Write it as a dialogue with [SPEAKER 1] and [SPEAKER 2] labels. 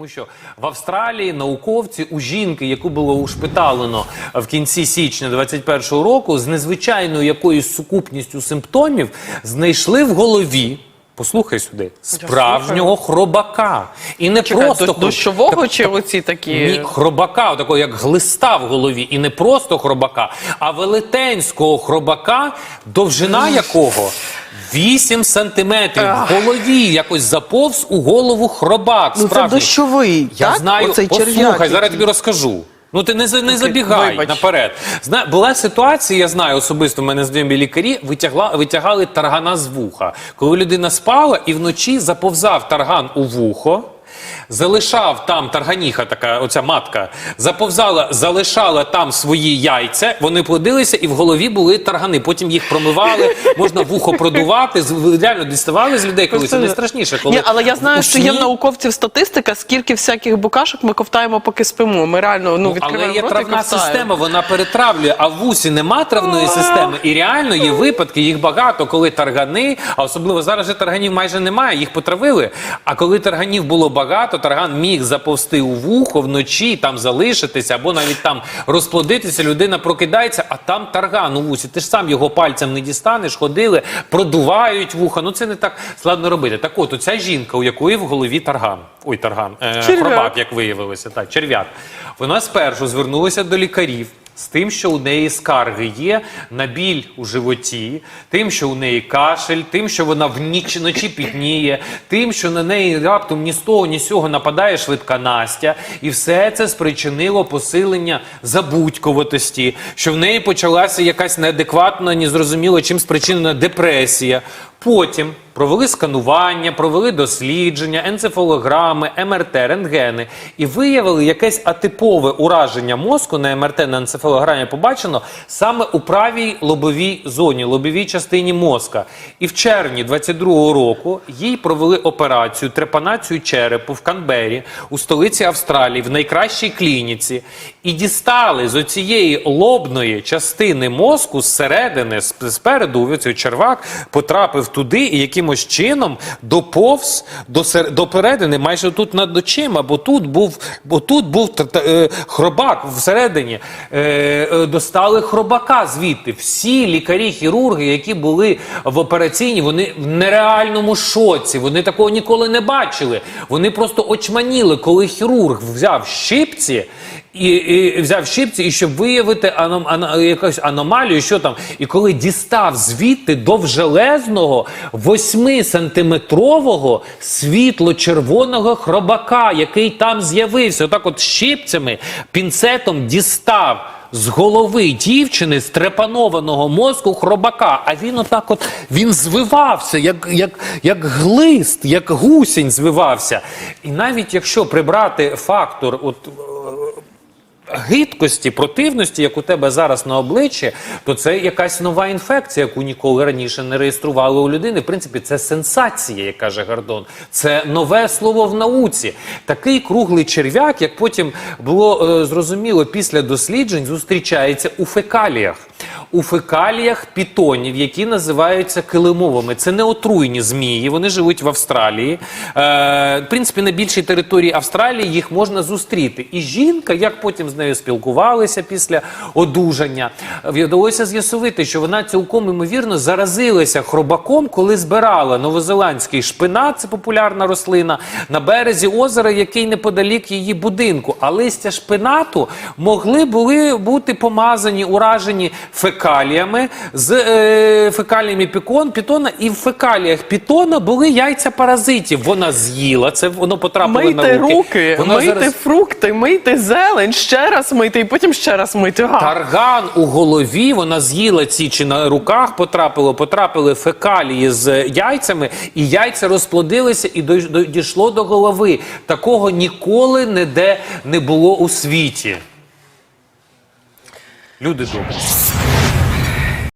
[SPEAKER 1] тому що в Австралії науковці у жінки, яку було ушпиталено в кінці січня 21-го року, з незвичайною якоюсь сукупністю симптомів знайшли в голові. Послухай сюди, справжнього хробака. І не
[SPEAKER 2] Чекай,
[SPEAKER 1] просто
[SPEAKER 2] дощового чи оці такі?
[SPEAKER 1] ні, хробака, такого як глиста в голові, і не просто хробака, а велетенського хробака, довжина якого 8 сантиметрів в голові якось заповз у голову хробак.
[SPEAKER 3] Ну це дощовий,
[SPEAKER 1] Я
[SPEAKER 3] так?
[SPEAKER 1] знаю,
[SPEAKER 3] Оцей
[SPEAKER 1] послухай, зараз тобі розкажу. Ну ти не, за- не забігай
[SPEAKER 2] вибач.
[SPEAKER 1] наперед. Зна, була ситуація, я знаю особисто, в мене знайомі лікарі витягла, витягали таргана з вуха. Коли людина спала і вночі заповзав тарган у вухо. Залишав там тарганіха, така оця матка, заповзала, залишала там свої яйця. Вони плодилися, і в голові були таргани. Потім їх промивали, можна вухо продувати. з- Реально діставали з людей, коли це
[SPEAKER 2] Просто-
[SPEAKER 1] найстрашніше. Коли
[SPEAKER 2] Ні, але я знаю, що є в науковців статистика, скільки всяких букашок ми ковтаємо, поки спимо. Ми реально ну,
[SPEAKER 1] Але
[SPEAKER 2] відкриваємо
[SPEAKER 1] є
[SPEAKER 2] рот і
[SPEAKER 1] травна
[SPEAKER 2] ковтаємо.
[SPEAKER 1] система, вона перетравлює, а в вусі нема травної системи. І реально є випадки, їх багато, коли таргани, а особливо зараз же тарганів майже немає, їх потравили. А коли тарганів було багато, тарган міг заповзти у вухо вночі, там залишитися, або навіть там розплодитися, людина прокидається, а там тарган у вусі. Ти ж сам його пальцем не дістанеш, ходили, продувають вуха. Ну це не так складно робити. Так от, оця жінка, у якої в голові тарган. Ой, тарган, е,
[SPEAKER 2] Черв'як.
[SPEAKER 1] як виявилося, так, черв'як. Вона спершу звернулася до лікарів. З тим, що у неї скарги є на біль у животі, тим, що у неї кашель, тим, що вона в ніч ночі пітніє, тим, що на неї раптом ні з того, ні з цього нападає швидка Настя, і все це спричинило посилення забудьковатості, що в неї почалася якась неадекватна, незрозуміло чим спричинена депресія. Потім провели сканування, провели дослідження, енцефалограми, МРТ, рентгени і виявили якесь атипове ураження мозку на МРТ на енцефалограмі побачено саме у правій лобовій зоні, лобовій частині мозка. І в червні 22-го року їй провели операцію трепанацію черепу в Канбері у столиці Австралії в найкращій клініці і дістали з оцієї лобної частини мозку зсередини, сп- спереду оцей червак потрапив туди і якимось чином доповз до, сер- до передини, майже тут над очима, бо тут був, бо тут був т- т- е, хробак всередині. Е, е, достали хробака звідти. Всі лікарі-хірурги, які були в операційній, вони в нереальному шоці. Вони такого ніколи не бачили. Вони просто очманіли, коли хірург взяв щипці. І, і взяв щипці, і щоб виявити аном, ано- якусь аномалію, що там, і коли дістав звідти довжелезного 8-сантиметрового світло-червоного хробака, який там з'явився, отак от щипцями, пінцетом дістав. З голови дівчини з трепанованого мозку хробака, а він отак от він звивався, як, як, як глист, як гусінь звивався. І навіть якщо прибрати фактор, от гидкості, противності, як у тебе зараз на обличчі, то це якась нова інфекція, яку ніколи раніше не реєстрували у людини. В принципі, це сенсація, як каже Гордон. Це нове слово в науці. Такий круглий черв'як, як потім було е, зрозуміло після досліджень, зустрічається у фекаліях. У фекаліях пітонів, які називаються килимовими. Це не отруйні змії, вони живуть в Австралії. Е, в принципі, на більшій території Австралії їх можна зустріти. І жінка, як потім з нею спілкувалися після одужання, вдалося з'ясувати, що вона цілком імовірно заразилася хробаком, коли збирала новозеландський шпинат, це популярна рослина, на березі озера, який неподалік її будинку. А листя шпинату могли були бути помазані, уражені фекаліями з е, фекаліями пікон, пітона, і в фекаліях пітона були яйця паразитів. Вона з'їла це, воно потрапило
[SPEAKER 2] Мийте
[SPEAKER 1] на руки.
[SPEAKER 2] руки,
[SPEAKER 1] Воно
[SPEAKER 2] мийте
[SPEAKER 1] зараз-
[SPEAKER 2] фрукти, мийте зелень, ще раз мийте і потім ще раз мийте. Га.
[SPEAKER 1] Тарган у голові, вона з'їла ці чи на руках потрапило, потрапили фекалії з яйцями, і яйця розплодилися і дійшло до голови. Такого ніколи ніде не було у світі. Люди добрі.